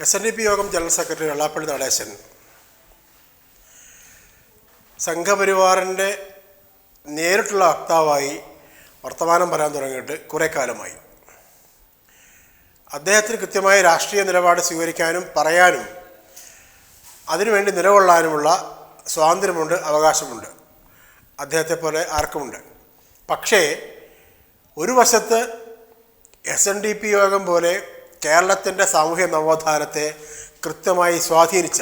S N D P യോഗം general secretary Vellappally Natesan. സംഘപരിവാറിന്റെ നേരിട്ടുള്ള വക്താവായി വർത്തമാനം പറയാൻ തുടങ്ങിയിട്ട് കുറേ കാലമായി. അദ്ദേഹത്തിന് കൃത്യമായ രാഷ്ട്രീയ നിലപാട് സ്വീകരിക്കാനും പറയാനും അതിനുവേണ്ടി നിലകൊള്ളാനുമുള്ള സ്വാതന്ത്ര്യമുണ്ട് അവകാശമുണ്ട്. അദ്ദേഹത്തെ പോലെ ആർക്കുമുണ്ട്. പക്ഷേ ഒരു വശത്ത് എസ് എൻ ഡി പി യോഗം പോലെ കേരളത്തിന്റെ സാമൂഹ്യ നവോത്ഥാനത്തെ കൃത്യമായി സ്വാധീനിച്ച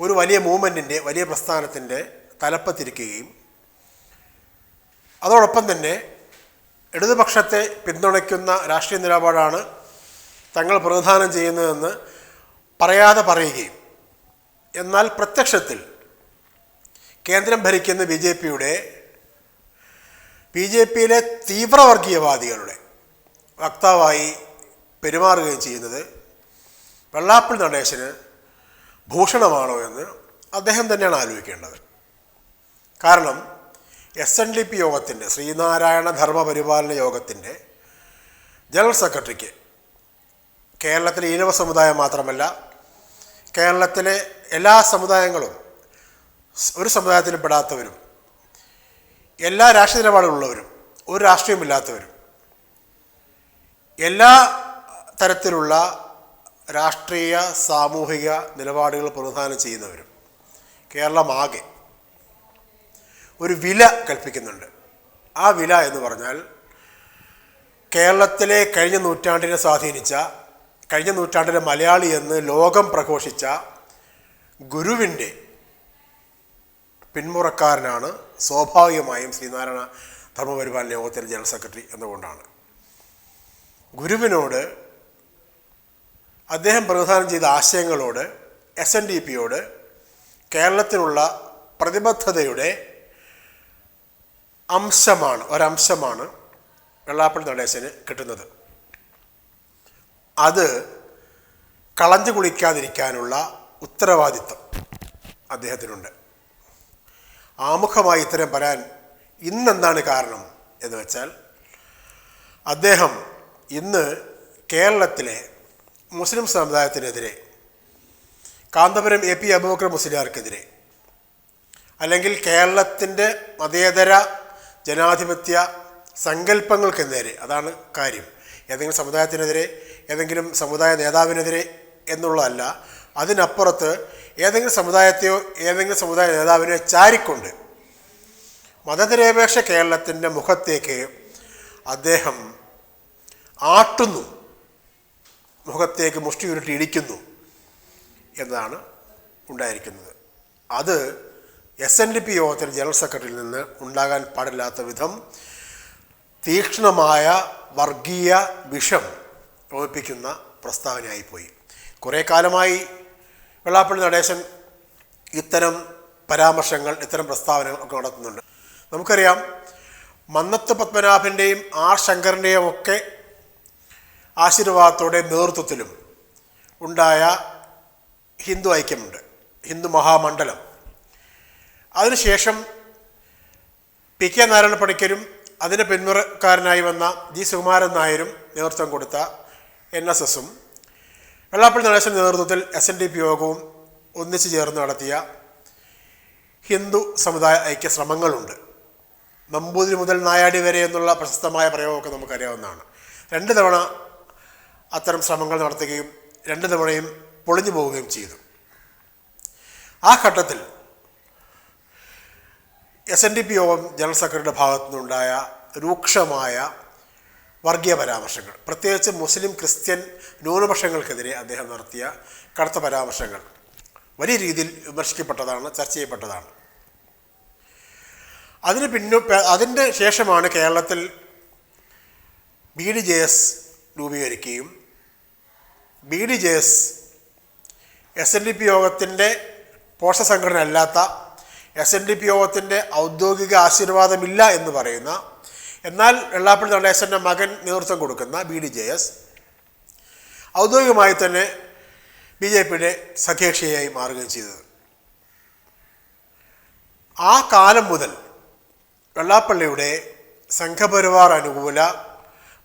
ഒരു വലിയ മൂവ്മെന്റിന്റെ വലിയ പ്രസ്ഥാനത്തിന്റെ തലപ്പത്തിരിക്കുകയും അതോടൊപ്പം തന്നെ ഇടതുപക്ഷത്തെ പിന്തുണയ്ക്കുന്ന രാഷ്ട്രീയ നിലപാടാണ് തങ്ങൾ പ്രതിദാനം ചെയ്യുന്നതെന്ന് പറയാതെ പറയുകയും എന്നാൽ പ്രത്യക്ഷത്തിൽ കേന്ദ്രം ഭരിക്കുന്ന ബി ജെ പിയുടെ ബി ജെ പിയിലെ തീവ്രവർഗീയവാദികളുടെ വക്താവായി പെരുമാറുകയും ചെയ്യുന്നത് വെള്ളാപ്പിൾ നടേശന് ഭൂഷണമാണോ എന്ന് അദ്ദേഹം തന്നെയാണ് ആലോചിക്കേണ്ടത്. കാരണം എസ് എൻ ഡി പി യോഗത്തിന്റെ ശ്രീനാരായണ ധർമ്മ പരിപാലന യോഗത്തിന്റെ ജനറൽ സെക്രട്ടറിക്ക് കേരളത്തിലെ ഈഴവ സമുദായം മാത്രമല്ല കേരളത്തിലെ എല്ലാ സമുദായങ്ങളും ഒരു സമുദായത്തിലും പെടാത്തവരും എല്ലാ രാഷ്ട്രീയ നിലപാടുകളുള്ളവരും ഒരു രാഷ്ട്രീയമില്ലാത്തവരും എല്ലാ തരത്തിലുള്ള രാഷ്ട്രീയ സാമൂഹിക നിലപാടുകൾ പ്രധാനം ചെയ്യുന്നവരും കേരളമാകെ ഒരു വില കൽപ്പിക്കുന്നുണ്ട്. ആ വില എന്ന് പറഞ്ഞാൽ കേരളത്തിലെ കഴിഞ്ഞ നൂറ്റാണ്ടിനെ സ്വാധീനിച്ച കഴിഞ്ഞ നൂറ്റാണ്ടിലെ മലയാളി എന്ന് ലോകം പ്രഘോഷിച്ച ഗുരുവിന്റെ പിന്മുറക്കാരനാണ് സ്വാഭാവികമായും ശ്രീനാരായണ ധർമ്മപരിപാലന യോഗത്തിലെ ജനറൽ സെക്രട്ടറി എന്നുകൊണ്ടാണ്. ഗുരുവിനോട് അദ്ദേഹം പ്രതിദാനം ചെയ്ത ആശയങ്ങളോട് എസ് എൻ ഡി പിയോട് കേരളത്തിനുള്ള പ്രതിബദ്ധതയുടെ അംശമാണ് ഒരംശമാണ് വെള്ളാപ്പള്ളി നടേശന് കിട്ടുന്നത്. അത് കളഞ്ഞു കുളിക്കാതിരിക്കാനുള്ള ഉത്തരവാദിത്വം അദ്ദേഹത്തിനുണ്ട്. ആമുഖമായി ഇത്തരം പറയാൻ ഇന്നെന്താണ് കാരണം എന്ന് വെച്ചാൽ അദ്ദേഹം ഇന്ന് കേരളത്തിലെ മുസ്ലിം സമുദായത്തിനെതിരെ കാന്തപുരം എ പി അബൂബക്കർ മുസ്ലിയാർക്കെതിരെ അല്ലെങ്കിൽ കേരളത്തിന്റെ മതേതര ജനാധിപത്യ സങ്കല്പങ്ങൾക്കെതിരെ അതാണ് കാര്യം. ഏതെങ്കിലും സമുദായത്തിനെതിരെ ഏതെങ്കിലും സമുദായ നേതാവിനെതിരെ എന്നുള്ളതല്ല അതിനപ്പുറത്ത് ഏതെങ്കിലും സമുദായത്തെയോ ഏതെങ്കിലും സമുദായ നേതാവിനെ ചാരിക്കൊണ്ട് മതനിരപേക്ഷ കേരളത്തിന്റെ മുഖത്തേക്ക് അദ്ദേഹം ആട്ടുന്നു. മുഖത്തേക്ക് മുഷ്ടി ഉരുട്ടി ഇടിക്കുന്നു എന്നതാണ് ഉണ്ടായിരിക്കുന്നത്. അത് എസ് എൻ ഡി പി യോഗത്തിൽ ജനറൽ സെക്രട്ടറിയിൽ നിന്ന് ഉണ്ടാകാൻ പാടില്ലാത്ത വിധം തീക്ഷ്ണമായ വർഗീയ വിഷം ഒഴിപ്പിക്കുന്ന പ്രസ്താവനയായിപ്പോയി. കുറേ കാലമായി വെള്ളാപ്പള്ളി നടേശൻ ഇത്തരം പരാമർശങ്ങൾ ഇത്തരം പ്രസ്താവനകൾ ഒക്കെ നടത്തുന്നുണ്ട്. നമുക്കറിയാം മന്നത്ത് പത്മനാഭന്റെയും ആർ ശങ്കറിന്റെയും ഒക്കെ ആശീർവാദത്തോടെ നേതൃത്വത്തിലും ഉണ്ടായ ഹിന്ദു ഐക്യമുണ്ട് ഹിന്ദു മഹാമണ്ഡലം. അതിനുശേഷം പി കെ നാരായണ പണിക്കരും അതിന് പിന്മുറക്കാരനായി വന്ന ജി സുകുമാരൻ നായരും നേതൃത്വം കൊടുത്ത എൻ എസ് എസും വെള്ളാപ്പള്ളി നടേശൻ നേതൃത്വത്തിൽ എസ് എൻ ഡി പി യോഗവും ഒന്നിച്ചു ചേർന്ന് നടത്തിയ ഹിന്ദു സമുദായ ഐക്യ ശ്രമങ്ങളുണ്ട്. നമ്പൂതിരി മുതൽ നായാടി വരെ എന്നുള്ള പ്രശസ്തമായ പ്രയോഗമൊക്കെ നമുക്കറിയാവുന്നതാണ്. രണ്ട് തവണ അത്തരം ശ്രമങ്ങൾ നടത്തുകയും രണ്ട് തവണയും പൊളിഞ്ഞു പോവുകയും ചെയ്തു. ആ ഘട്ടത്തിൽ എസ് എൻ ഡി പി യോഗം ജനറൽ സെക്രട്ടറിയുടെ ഭാഗത്തു നിന്നുണ്ടായ രൂക്ഷമായ വർഗീയ പരാമർശങ്ങൾ പ്രത്യേകിച്ച് മുസ്ലിം ക്രിസ്ത്യൻ ന്യൂനപക്ഷങ്ങൾക്കെതിരെ അദ്ദേഹം നടത്തിയ കടുത്ത പരാമർശങ്ങൾ വലിയ രീതിയിൽ വിമർശിക്കപ്പെട്ടതാണ് ചർച്ച ചെയ്യപ്പെട്ടതാണ്. അതിന് പിന്നു അതിന്റെ ശേഷമാണ് കേരളത്തിൽ ബി ഡി ജെ എസ് രൂപീകരിക്കുകയും B D J S S N D P യോഗത്തിന്റെ പോഷക സംഘടന അല്ലാത്ത എസ് എൻ ഡി പി യോഗത്തിന്റെ ഔദ്യോഗിക ആശീർവാദമില്ല എന്ന് പറയുന്ന എന്നാൽ വെള്ളാപ്പള്ളി നടേശന്റെ മകൻ നേതൃത്വം കൊടുക്കുന്ന ബി ഡി ജെ എസ് ഔദ്യോഗികമായി തന്നെ ബി ജെ പിയുടെ സഖ്യകക്ഷിയായി മാറുകയും ചെയ്തത്. ആ കാലം മുതൽ വെള്ളാപ്പള്ളിയുടെ സംഘപരിവാർ അനുകൂല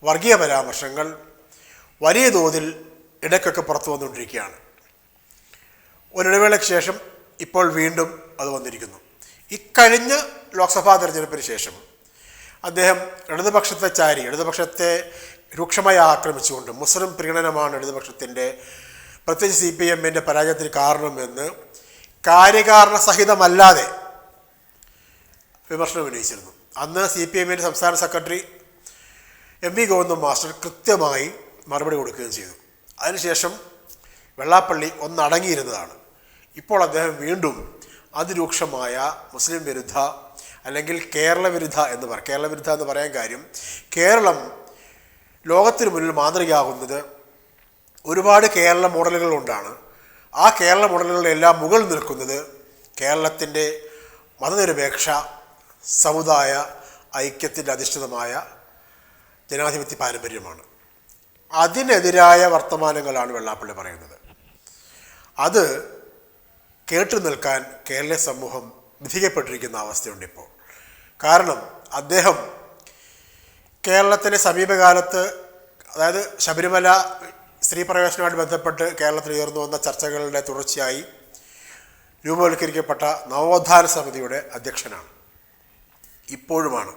വർഗീയ പരാമർശങ്ങൾ വലിയ തോതിൽ ഇടയ്ക്കൊക്കെ പുറത്തു വന്നുകൊണ്ടിരിക്കുകയാണ്. ഒരിടവേളയ്ക്ക് ശേഷം ഇപ്പോൾ വീണ്ടും അത് വന്നിരിക്കുന്നു. ഇക്കഴിഞ്ഞ ലോക്സഭാ തെരഞ്ഞെടുപ്പിന് ശേഷം അദ്ദേഹം ഇടതുപക്ഷത്തെ ചാരി ഇടതുപക്ഷത്തെ രൂക്ഷമായി ആക്രമിച്ചുകൊണ്ട് മുസ്ലിം പ്രീണനമാണ് ഇടതുപക്ഷത്തിന്റെ പ്രത്യേകിച്ച് സി പി എമ്മിന്റെ പരാജയത്തിന് കാരണമെന്ന് കാര്യകാരണ സഹിതമല്ലാതെ വിമർശനം ഉന്നയിച്ചിരുന്നു. അന്ന് സി പി എമ്മിന്റെ സംസ്ഥാന secretary M V Govindan master കൃത്യമായി മറുപടി കൊടുക്കുകയും ചെയ്തു. അതിനുശേഷം വെള്ളാപ്പള്ളി ഒന്നടങ്ങിയിരുന്നതാണ് ഇപ്പോൾ അദ്ദേഹം വീണ്ടും അതിരൂക്ഷമായ മുസ്ലിം വിരുദ്ധ അല്ലെങ്കിൽ കേരള വിരുദ്ധ എന്ന് പറ കേരള വിരുദ്ധ എന്ന് പറയാൻ കാര്യം കേരളം ലോകത്തിന് മുന്നിൽ മാതൃകയാകുന്നത് ഒരുപാട് കേരള മോഡലുകൾ കൊണ്ടാണ്. ആ കേരള മോഡലുകളിലെല്ലാം മുകളിൽ നിൽക്കുന്നത് കേരളത്തിന്റെ മതനിരപേക്ഷ സമുദായ ഐക്യത്തിന്റെ അധിഷ്ഠിതമായ ജനാധിപത്യ പാരമ്പര്യമാണ്. അതിനെതിരായ വർത്തമാനങ്ങളാണ് വെള്ളാപ്പള്ളി പറയുന്നത്. അത് കേട്ടു നിൽക്കാൻ കേരള സമൂഹം വിധിക്കപ്പെട്ടിരിക്കുന്ന അവസ്ഥയുണ്ട് ഇപ്പോൾ. കാരണം അദ്ദേഹം കേരളത്തിലെ സമീപകാലത്ത് അതായത് ശബരിമല സ്ത്രീ പ്രവേശനവുമായി ബന്ധപ്പെട്ട് കേരളത്തിൽ ഉയർന്നു വന്ന ചർച്ചകളുടെ തുടർച്ചയായി രൂപവൽക്കരിക്കപ്പെട്ട നവോത്ഥാന സമിതിയുടെ അധ്യക്ഷനാണ്. ഇപ്പോഴുമാണ്.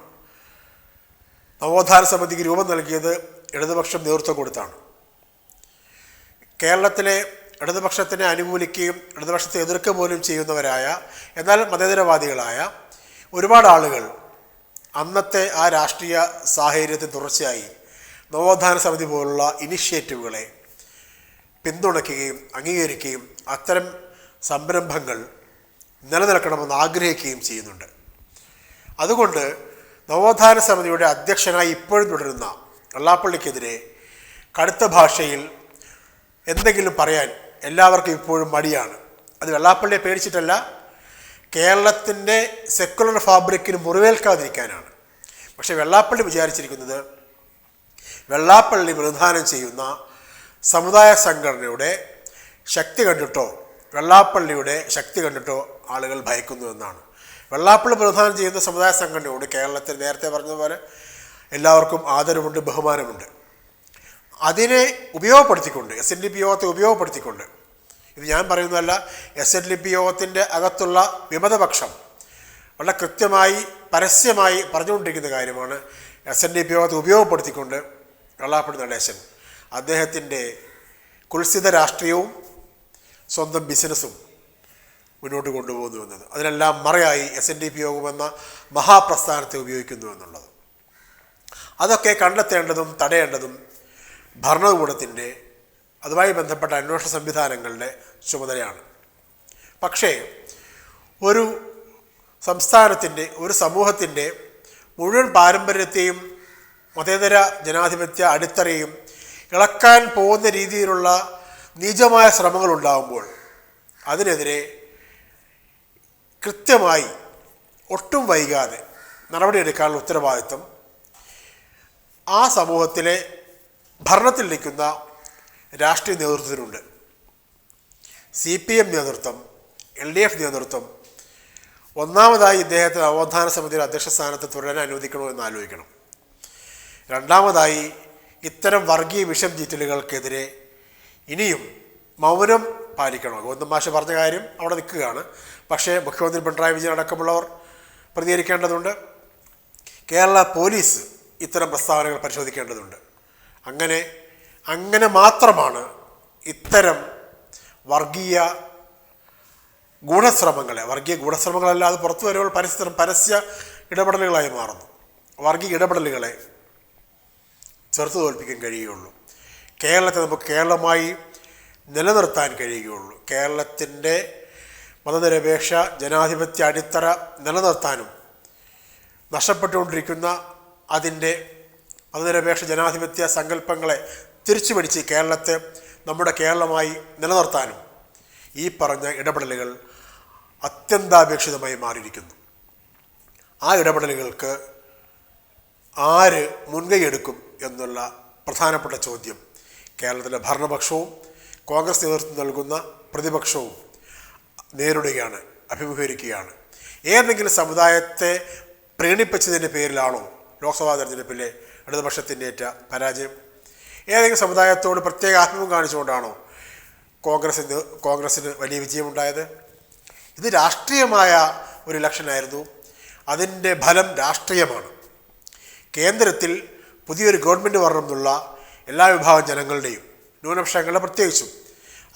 നവോത്ഥാന സമിതിക്ക് രൂപം നൽകിയത് ഇടതുപക്ഷം നേതൃത്വം കൊടുത്താണ്. കേരളത്തിലെ ഇടതുപക്ഷത്തിനെ അനുകൂലിക്കുകയും ഇടതുപക്ഷത്തെ എതിർക്കുക പോലും ചെയ്യുന്നവരായ എന്നാൽ മതേതരവാദികളായ ഒരുപാട് ആളുകൾ അന്നത്തെ ആ രാഷ്ട്രീയ സാഹചര്യത്തിൽ തുടർച്ചയായി നവോത്ഥാന സമിതി പോലുള്ള ഇനിഷ്യേറ്റീവുകളെ പിന്തുണയ്ക്കുകയും അംഗീകരിക്കുകയും അത്തരം സംരംഭങ്ങൾ നിലനിൽക്കണമെന്ന് ആഗ്രഹിക്കുകയും ചെയ്യുന്നുണ്ട്. അതുകൊണ്ട് നവോത്ഥാന സമിതിയുടെ അധ്യക്ഷനായി ഇപ്പോഴും തുടരുന്ന വെള്ളാപ്പള്ളിക്കെതിരെ കടുത്ത ഭാഷയിൽ എന്തെങ്കിലും പറയാൻ എല്ലാവർക്കും ഇപ്പോഴും മടിയാണ്. അത് വെള്ളാപ്പള്ളിയെ പേടിച്ചിട്ടല്ല കേരളത്തിന്റെ സെക്കുലർ ഫാബ്രിക്കിന് മുറിവേൽക്കാതിരിക്കാനാണ്. പക്ഷേ വെള്ളാപ്പള്ളി വിചാരിച്ചിരിക്കുന്നത് വെള്ളാപ്പള്ളി പ്രതിദാനം ചെയ്യുന്ന സമുദായ സംഘടനയുടെ ശക്തി കണ്ടിട്ടോ വെള്ളാപ്പള്ളിയുടെ ശക്തി കണ്ടിട്ടോ ആളുകൾ ഭയക്കുന്നു എന്നാണ്. വെള്ളാപ്പള്ളി പ്രതിദാനം ചെയ്യുന്ന സമുദായ സംഘടനയോട് കേരളത്തിൽ നേരത്തെ പറഞ്ഞതുപോലെ എല്ലാവർക്കും ആദരവുണ്ട് ബഹുമാനമുണ്ട്. അതിനെ ഉപയോഗപ്പെടുത്തിക്കൊണ്ട് എസ് എൻ ഡി പി യോഗത്തെ ഉപയോഗപ്പെടുത്തിക്കൊണ്ട് ഇത് ഞാൻ പറയുന്നതല്ല എസ് എൻ ഡി പി യോഗത്തിന്റെ അകത്തുള്ള വിമതപക്ഷം വളരെ കൃത്യമായി പരസ്യമായി പറഞ്ഞുകൊണ്ടിരിക്കുന്ന കാര്യമാണ് എസ് എൻ ഡി പി യോഗത്തെ ഉപയോഗപ്പെടുത്തിക്കൊണ്ട് വെള്ളാപ്പള്ളി നടേശൻ അദ്ദേഹത്തിന്റെ കുൽസിത രാഷ്ട്രീയവും സ്വന്തം ബിസിനസ്സും മുന്നോട്ട് കൊണ്ടുപോകുന്നു എന്നത്. അതിനെല്ലാം മറയായി S N D P Yogam എന്ന മഹാപ്രസ്ഥാനത്തെ ഉപയോഗിക്കുന്നു എന്നുള്ളത്. അതൊക്കെ കണ്ടെത്തേണ്ടതും തടയേണ്ടതും ഭരണകൂടത്തിന്റെ അതുമായി ബന്ധപ്പെട്ട അന്വേഷണ സംവിധാനങ്ങളുടെ ചുമതലയാണ്. പക്ഷേ ഒരു സംസ്ഥാനത്തിന്റെ ഒരു സമൂഹത്തിന്റെ മുഴുവൻ പാരമ്പര്യത്തെയും മതേതര ജനാധിപത്യ അടിത്തറയും ഇളക്കാൻ പോകുന്ന രീതിയിലുള്ള നീചമായ ശ്രമങ്ങൾ ഉണ്ടാകുമ്പോൾ അതിനെതിരെ കൃത്യമായി ഒട്ടും വൈകാതെ നടപടിയെടുക്കാനുള്ള ഉത്തരവാദിത്വം ആ സമൂഹത്തിലെ ഭരണത്തിൽ നിൽക്കുന്ന രാഷ്ട്രീയ നേതൃത്വത്തിനുണ്ട്. സി പി എം നേതൃത്വം എൽ ഡി എഫ് നേതൃത്വം ഒന്നാമതായി ഇദ്ദേഹത്തെ നവോത്ഥാന സമിതിയുടെ അധ്യക്ഷ സ്ഥാനത്ത് തുടരാൻ അനുവദിക്കണോ എന്ന് ആലോചിക്കണം. രണ്ടാമതായി ഇത്തരം വർഗീയ വിഷം ചീറ്റലുകൾക്കെതിരെ ഇനിയും മൗനം പാലിക്കണം. ഗോവിന്ദൻ മാഷ പറഞ്ഞ കാര്യം അവിടെ നിൽക്കുകയാണ്. പക്ഷേ മുഖ്യമന്ത്രി പിണറായി വിജയൻ അടക്കമുള്ളവർ പ്രതികരിക്കേണ്ടതുണ്ട്. കേരള പോലീസ് ഇത്തരം പ്രസ്താവനകൾ പരിശോധിക്കേണ്ടതുണ്ട്. അങ്ങനെ അങ്ങനെ മാത്രമാണ് ഇത്തരം വർഗീയ ഗൂഢശ്രമങ്ങളെ വർഗീയ ഗൂഢശ്രമങ്ങളല്ലാതെ പുറത്തു വരുമ്പോൾ പരസ്യം പരസ്യ ഇടപെടലുകളായി മാറുന്നു. വർഗീയ ഇടപെടലുകളെ ചെറുത്തു തോൽപ്പിക്കാൻ കഴിയുകയുള്ളൂ. കേരളത്തെ നമുക്ക് കേരളമായി നിലനിർത്താൻ കഴിയുകയുള്ളൂ. കേരളത്തിന്റെ മതനിരപേക്ഷ ജനാധിപത്യ അടിത്തറ നിലനിർത്താനും നഷ്ടപ്പെട്ടുകൊണ്ടിരിക്കുന്ന അതിന്റെ മതനിരപേക്ഷ ജനാധിപത്യ സങ്കല്പങ്ങളെ തിരിച്ചു പിടിച്ച് കേരളത്തെ നമ്മുടെ കേരളമായി നിലനിർത്താനും ഈ പറഞ്ഞ ഇടപെടലുകൾ അത്യന്താപേക്ഷിതമായി മാറിയിരിക്കുന്നു. ആ ഇടപെടലുകൾക്ക് ആര് മുൻകൈയെടുക്കും എന്നുള്ള പ്രധാനപ്പെട്ട ചോദ്യം കേരളത്തിലെ ഭരണപക്ഷവും കോൺഗ്രസ് നേതൃത്വം നൽകുന്ന പ്രതിപക്ഷവും നേരിടുകയാണ് അഭിമുഖീകരിക്കുകയാണ്. ഏതെങ്കിലും സമുദായത്തെ പ്രീണിപ്പിച്ചതിന്റെ പേരിലാണോ ലോക്സഭാ തെരഞ്ഞെടുപ്പിലെ ഇടതുപക്ഷത്തിന്റെ ഏറ്റ പരാജയം. ഏതെങ്കിലും സമുദായത്തോട് പ്രത്യേക ആത്മവും കാണിച്ചുകൊണ്ടാണോ കോൺഗ്രസ് കോൺഗ്രസ്സിന് വലിയ വിജയമുണ്ടായത്? ഇത് രാഷ്ട്രീയമായ ഒരു ഇലക്ഷനായിരുന്നു. അതിന്റെ ഫലം രാഷ്ട്രീയമാണ്. കേന്ദ്രത്തിൽ പുതിയൊരു ഗവൺമെന്റ് വരണമെന്നുള്ള എല്ലാ വിഭാഗം ജനങ്ങളുടെയും ന്യൂനപക്ഷങ്ങളുടെ പ്രത്യേകിച്ചും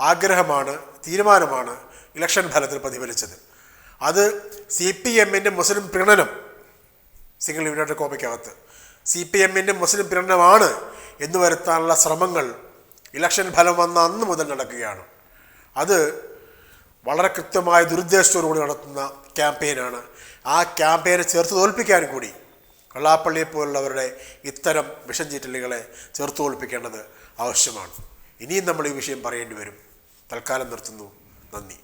ആഗ്രഹമാണ് തീരുമാനമാണ് ഇലക്ഷൻ ഫലത്തിൽ പ്രതിഫലിച്ചത്. അത് സി പി എമ്മിന്റെ മുസ്ലിം പ്രീണനം സിംഗിൾ യൂണിറ്റ് കോപ്പയ്ക്കകത്ത് സി പി എമ്മിന്റെ മുസ്ലിം പ്രീണനമാണ് എന്ന് വരുത്താനുള്ള ശ്രമങ്ങൾ ഇലക്ഷൻ ഫലം വന്ന അന്ന് മുതൽ നടക്കുകയാണ്. അത് വളരെ കൃത്യമായ ദുരുദ്ദേശത്തോടുകൂടി നടത്തുന്ന ക്യാമ്പയിനാണ്. ആ ക്യാമ്പയിനെ ചേർത്ത് തോൽപ്പിക്കാൻ കൂടി വെള്ളാപ്പള്ളിയെ പോലുള്ളവരുടെ ഇത്തരം വിഷം ചീറ്റലുകളെ ചേർത്ത് തോൽപ്പിക്കേണ്ടത് ആവശ്യമാണ്. ഇനിയും നമ്മൾ ഈ വിഷയം പറയേണ്ടി വരും. തൽക്കാലം നിർത്തുന്നു. നന്ദി.